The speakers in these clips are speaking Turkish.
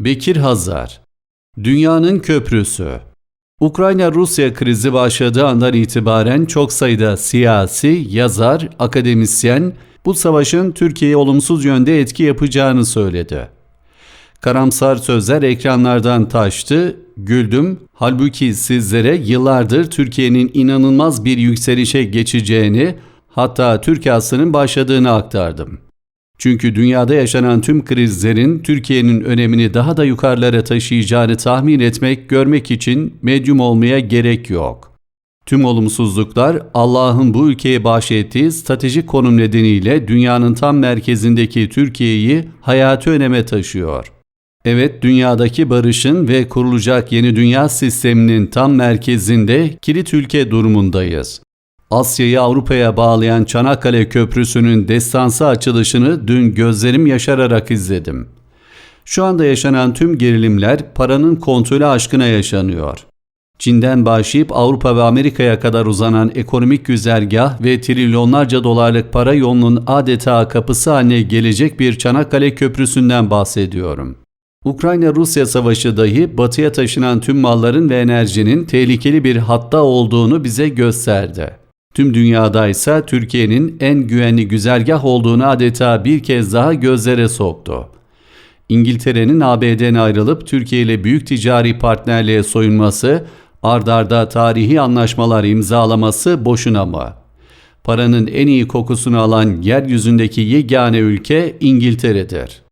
Bekir Hazar Dünyanın Köprüsü Ukrayna-Rusya krizi başladığı andan itibaren çok sayıda siyasi, yazar, akademisyen bu savaşın Türkiye'ye olumsuz yönde etki yapacağını söyledi. Karamsar sözler ekranlardan taştı, güldüm. Halbuki sizlere yıllardır Türkiye'nin inanılmaz bir yükselişe geçeceğini, hatta Türk aslının başladığını aktardım. Çünkü dünyada yaşanan tüm krizlerin Türkiye'nin önemini daha da yukarılara taşıyacağını tahmin etmek, görmek için medyum olmaya gerek yok. Tüm olumsuzluklar Allah'ın bu ülkeye bahşettiği stratejik konum nedeniyle dünyanın tam merkezindeki Türkiye'yi hayati öneme taşıyor. Evet, dünyadaki barışın ve kurulacak yeni dünya sisteminin tam merkezinde kilit ülke durumundayız. Asya'yı Avrupa'ya bağlayan Çanakkale Köprüsü'nün destansı açılışını dün gözlerim yaşararak izledim. Şu anda yaşanan tüm gerilimler paranın kontrolü aşkına yaşanıyor. Çin'den başlayıp Avrupa ve Amerika'ya kadar uzanan ekonomik güzergah ve trilyonlarca dolarlık para yolunun adeta kapısı haline gelecek bir Çanakkale Köprüsü'nden bahsediyorum. Ukrayna-Rusya savaşı dahi batıya taşınan tüm malların ve enerjinin tehlikeli bir hatta olduğunu bize gösterdi. Tüm dünyada ise Türkiye'nin en güvenli güzergah olduğunu adeta bir kez daha gözlere soktu. İngiltere'nin ABD'den ayrılıp Türkiye ile büyük ticari partnerliğe soyunması, ardarda tarihi anlaşmalar imzalaması boşuna mı? Paranın en iyi kokusunu alan yeryüzündeki yegane ülke İngiltere'dir.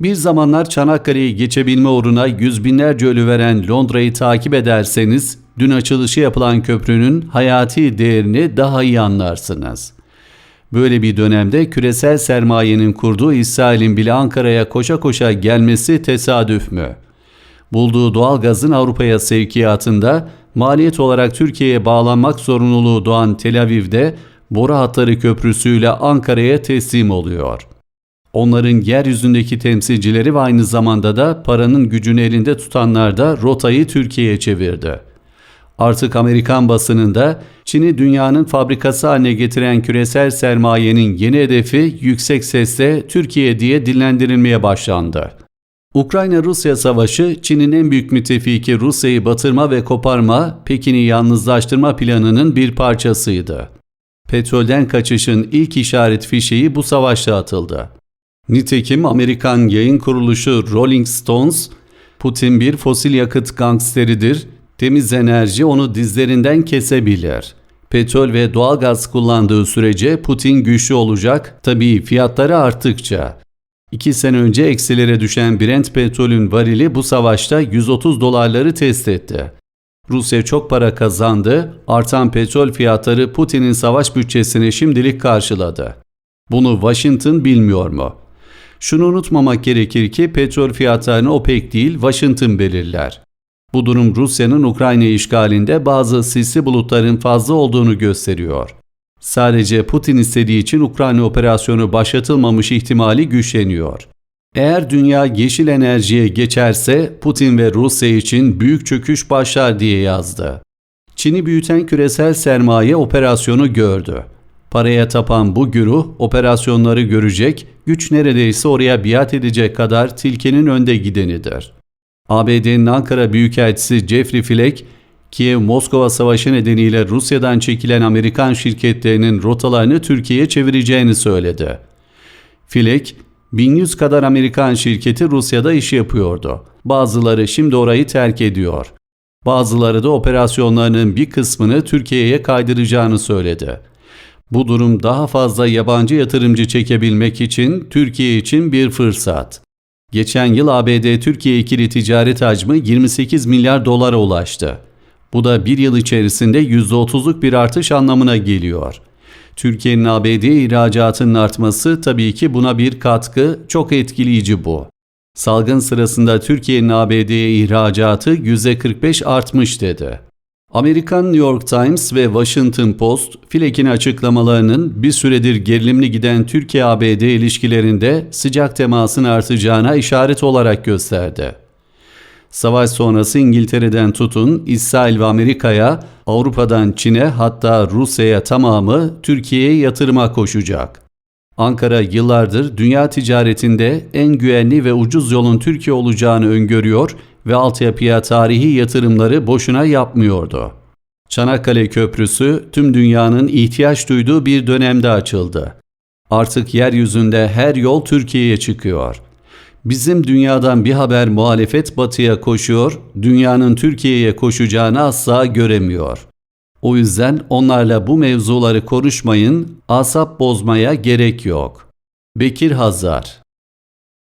Bir zamanlar Çanakkale'yi geçebilme uğruna yüz binlerce ölü veren Londra'yı takip ederseniz dün açılışı yapılan köprünün hayati değerini daha iyi anlarsınız. Böyle bir dönemde küresel sermayenin kurduğu İsrail'in bile Ankara'ya koşa koşa gelmesi tesadüf mü? Bulduğu doğal gazın Avrupa'ya sevkiyatında maliyet olarak Türkiye'ye bağlanmak zorunluluğu doğan Tel Aviv'de boru hatları köprüsüyle Ankara'ya teslim oluyor. Onların yeryüzündeki temsilcileri ve aynı zamanda da paranın gücünü elinde tutanlar da rotayı Türkiye'ye çevirdi. Artık Amerikan basınında Çin'i dünyanın fabrikası haline getiren küresel sermayenin yeni hedefi yüksek sesle Türkiye diye dillendirilmeye başlandı. Ukrayna-Rusya savaşı Çin'in en büyük müttefiki Rusya'yı batırma ve koparma, Pekin'i yalnızlaştırma planının bir parçasıydı. Petrolden kaçışın ilk işaret fişeği bu savaşta atıldı. Nitekim Amerikan yayın kuruluşu Rolling Stones, Putin bir fosil yakıt gangsteridir, temiz enerji onu dizlerinden kesebilir. Petrol ve doğalgaz kullandığı sürece Putin güçlü olacak, tabii fiyatları arttıkça. İki sene önce eksilere düşen Brent petrolün varili bu savaşta 130 dolarları test etti. Rusya çok para kazandı, artan petrol fiyatları Putin'in savaş bütçesini şimdilik karşıladı. Bunu Washington bilmiyor mu? Şunu unutmamak gerekir ki petrol fiyatlarını OPEC değil Washington belirler. Bu durum Rusya'nın Ukrayna işgalinde bazı sisli bulutların fazla olduğunu gösteriyor. Sadece Putin istediği için Ukrayna operasyonu başlatılmamış ihtimali güçleniyor. Eğer dünya yeşil enerjiye geçerse Putin ve Rusya için büyük çöküş başlar diye yazdı. Çin'i büyüten küresel sermaye operasyonu gördü. Paraya tapan bu güruh operasyonları görecek, güç neredeyse oraya biat edecek kadar tilkenin önde gidenidir. ABD'nin Ankara Büyükelçisi Jeffrey Flake, Kiev-Moskova savaşı nedeniyle Rusya'dan çekilen Amerikan şirketlerinin rotalarını Türkiye'ye çevireceğini söyledi. Flake, 1100 kadar Amerikan şirketi Rusya'da iş yapıyordu. Bazıları şimdi orayı terk ediyor. Bazıları da operasyonlarının bir kısmını Türkiye'ye kaydıracağını söyledi. Bu durum daha fazla yabancı yatırımcı çekebilmek için Türkiye için bir fırsat. Geçen yıl ABD Türkiye ikili ticaret hacmi 28 milyar dolara ulaştı. Bu da bir yıl içerisinde %30'luk bir artış anlamına geliyor. Türkiye'nin ABD ihracatının artması tabii ki buna bir katkı, çok etkileyici bu. Salgın sırasında Türkiye'nin ABD'ye ihracatı %45 artmış dedi. Amerikan New York Times ve Washington Post, Fleck'in açıklamalarının bir süredir gerilimli giden Türkiye-ABD ilişkilerinde sıcak temasın artacağına işaret olarak gösterdi. Savaş sonrası İngiltere'den tutun İsrail ve Amerika'ya, Avrupa'dan Çin'e hatta Rusya'ya tamamı Türkiye'ye yatırıma koşacak. Ankara yıllardır dünya ticaretinde en güvenli ve ucuz yolun Türkiye olacağını öngörüyor ve altyapıya tarihi yatırımları boşuna yapmıyordu. Çanakkale Köprüsü tüm dünyanın ihtiyaç duyduğu bir dönemde açıldı. Artık yeryüzünde her yol Türkiye'ye çıkıyor. Bizim dünyadan bir haber muhalefet batıya koşuyor, dünyanın Türkiye'ye koşacağını asla göremiyor. O yüzden onlarla bu mevzuları konuşmayın, asap bozmaya gerek yok. Bekir Hazar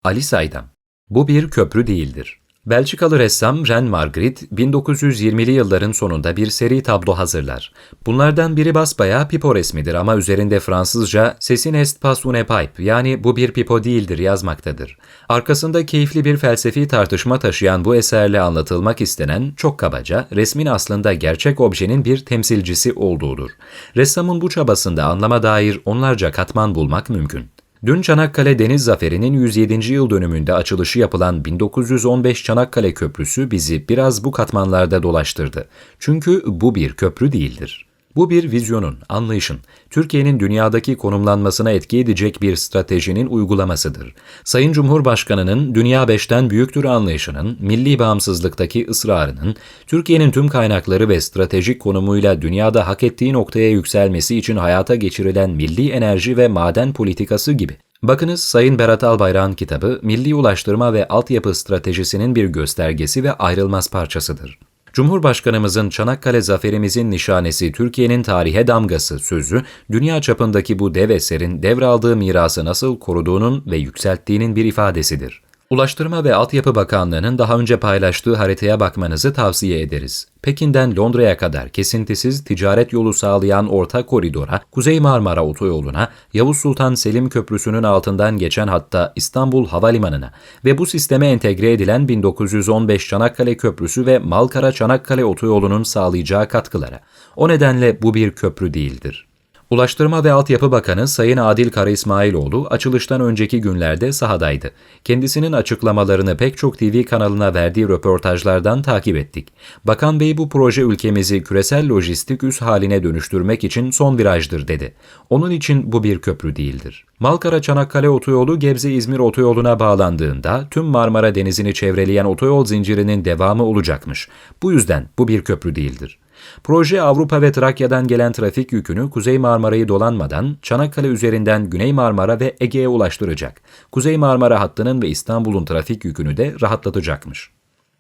Ali Saydam. Bu bir köprü değildir. Belçikalı ressam Ren Margrit, 1920'li yılların sonunda bir seri tablo hazırlar. Bunlardan biri basbayağı pipo resmidir ama üzerinde Fransızca "Sesin est pas une pipe" yani bu bir pipo değildir yazmaktadır. Arkasında keyifli bir felsefi tartışma taşıyan bu eserle anlatılmak istenen çok kabaca resmin aslında gerçek objenin bir temsilcisi olduğudur. Ressamın bu çabasında anlama dair onlarca katman bulmak mümkün. Dün Çanakkale Deniz Zaferi'nin 107. yıl dönümünde açılışı yapılan 1915 Çanakkale Köprüsü bizi biraz bu katmanlarda dolaştırdı. Çünkü bu bir köprü değildir. Bu bir vizyonun, anlayışın, Türkiye'nin dünyadaki konumlanmasına etki edecek bir stratejinin uygulamasıdır. Sayın Cumhurbaşkanı'nın Dünya Beşten Büyüktür anlayışının, milli bağımsızlıktaki ısrarının, Türkiye'nin tüm kaynakları ve stratejik konumuyla dünyada hak ettiği noktaya yükselmesi için hayata geçirilen milli enerji ve maden politikası gibi. Bakınız Sayın Berat Albayrak'ın kitabı, Milli Ulaştırma ve Altyapı Stratejisinin bir göstergesi ve ayrılmaz parçasıdır. Cumhurbaşkanımızın Çanakkale zaferimizin nişanesi Türkiye'nin tarihe damgası sözü, dünya çapındaki bu dev eserin devraldığı mirası nasıl koruduğunun ve yükselttiğinin bir ifadesidir. Ulaştırma ve Altyapı Bakanlığı'nın daha önce paylaştığı haritaya bakmanızı tavsiye ederiz. Pekin'den Londra'ya kadar kesintisiz ticaret yolu sağlayan orta koridora, Kuzey Marmara Otoyolu'na, Yavuz Sultan Selim Köprüsü'nün altından geçen hatta İstanbul Havalimanı'na ve bu sisteme entegre edilen 1915 Çanakkale Köprüsü ve Malkara Çanakkale Otoyolu'nun sağlayacağı katkılara. O nedenle bu bir köprü değildir. Ulaştırma ve Altyapı Bakanı Sayın Adil Kara İsmailoğlu açılıştan önceki günlerde sahadaydı. Kendisinin açıklamalarını pek çok TV kanalına verdiği röportajlardan takip ettik. Bakan Bey bu proje ülkemizi küresel lojistik üs haline dönüştürmek için son virajdır dedi. Onun için bu bir köprü değildir. Malkara Çanakkale Otoyolu Gebze-İzmir Otoyolu'na bağlandığında tüm Marmara Denizi'ni çevreleyen otoyol zincirinin devamı olacakmış. Bu yüzden bu bir köprü değildir. Proje Avrupa ve Trakya'dan gelen trafik yükünü Kuzey Marmara'yı dolanmadan Çanakkale üzerinden Güney Marmara ve Ege'ye ulaştıracak. Kuzey Marmara hattının ve İstanbul'un trafik yükünü de rahatlatacakmış.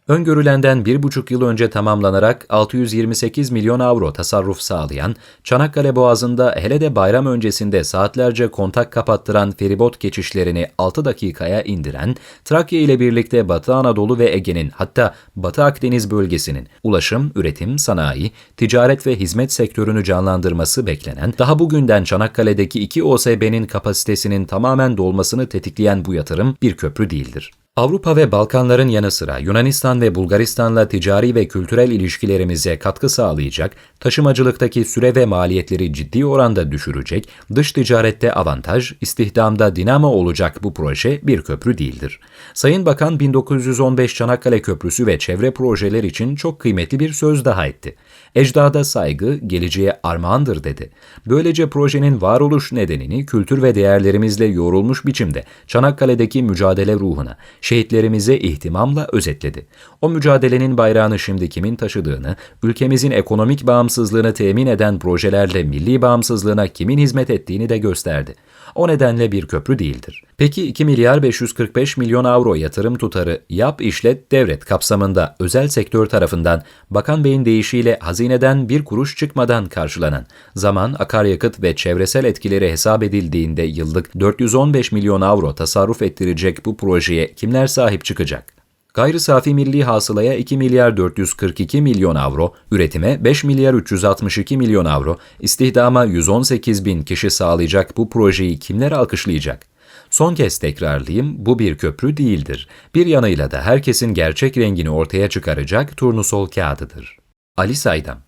Öngörülenden bir buçuk yıl önce tamamlanarak 628 milyon avro tasarruf sağlayan, Çanakkale Boğazı'nda hele de bayram öncesinde saatlerce kontak kapattıran feribot geçişlerini 6 dakikaya indiren, Trakya ile birlikte Batı Anadolu ve Ege'nin hatta Batı Akdeniz bölgesinin ulaşım, üretim, sanayi, ticaret ve hizmet sektörünü canlandırması beklenen, daha bugünden Çanakkale'deki iki OSB'nin kapasitesinin tamamen dolmasını tetikleyen bu yatırım bir köprü değildir. Avrupa ve Balkanların yanı sıra Yunanistan ve Bulgaristan'la ticari ve kültürel ilişkilerimize katkı sağlayacak, taşımacılıktaki süre ve maliyetleri ciddi oranda düşürecek, dış ticarette avantaj, istihdamda dinamo olacak bu proje bir köprü değildir. Sayın Bakan 1915 Çanakkale Köprüsü ve çevre projeler için çok kıymetli bir söz daha etti. Ecdada saygı, geleceğe armağandır dedi. Böylece projenin varoluş nedenini kültür ve değerlerimizle yoğrulmuş biçimde Çanakkale'deki mücadele ruhuna, şehitlerimize ihtimamla özetledi. O mücadelenin bayrağını şimdi kimin taşıdığını, ülkemizin ekonomik bağımsızlığını temin eden projelerle milli bağımsızlığına kimin hizmet ettiğini de gösterdi. O nedenle bir köprü değildir. Peki 2 milyar 545 milyon avro yatırım tutarı yap işlet devret kapsamında özel sektör tarafından Bakan Bey'in deyişiyle hazineden bir kuruş çıkmadan karşılanan zaman, akaryakıt ve çevresel etkileri hesap edildiğinde yıllık 415 milyon avro tasarruf ettirecek bu projeye kimler sahip çıkacak? Gayri safi milli hasılaya 2 milyar 442 milyon avro, üretime 5 milyar 362 milyon avro, istihdama 118 bin kişi sağlayacak bu projeyi kimler alkışlayacak? Son kez tekrarlayayım, bu bir köprü değildir. Bir yanıyla da herkesin gerçek rengini ortaya çıkaracak turnusol kağıdıdır. Ali Saydam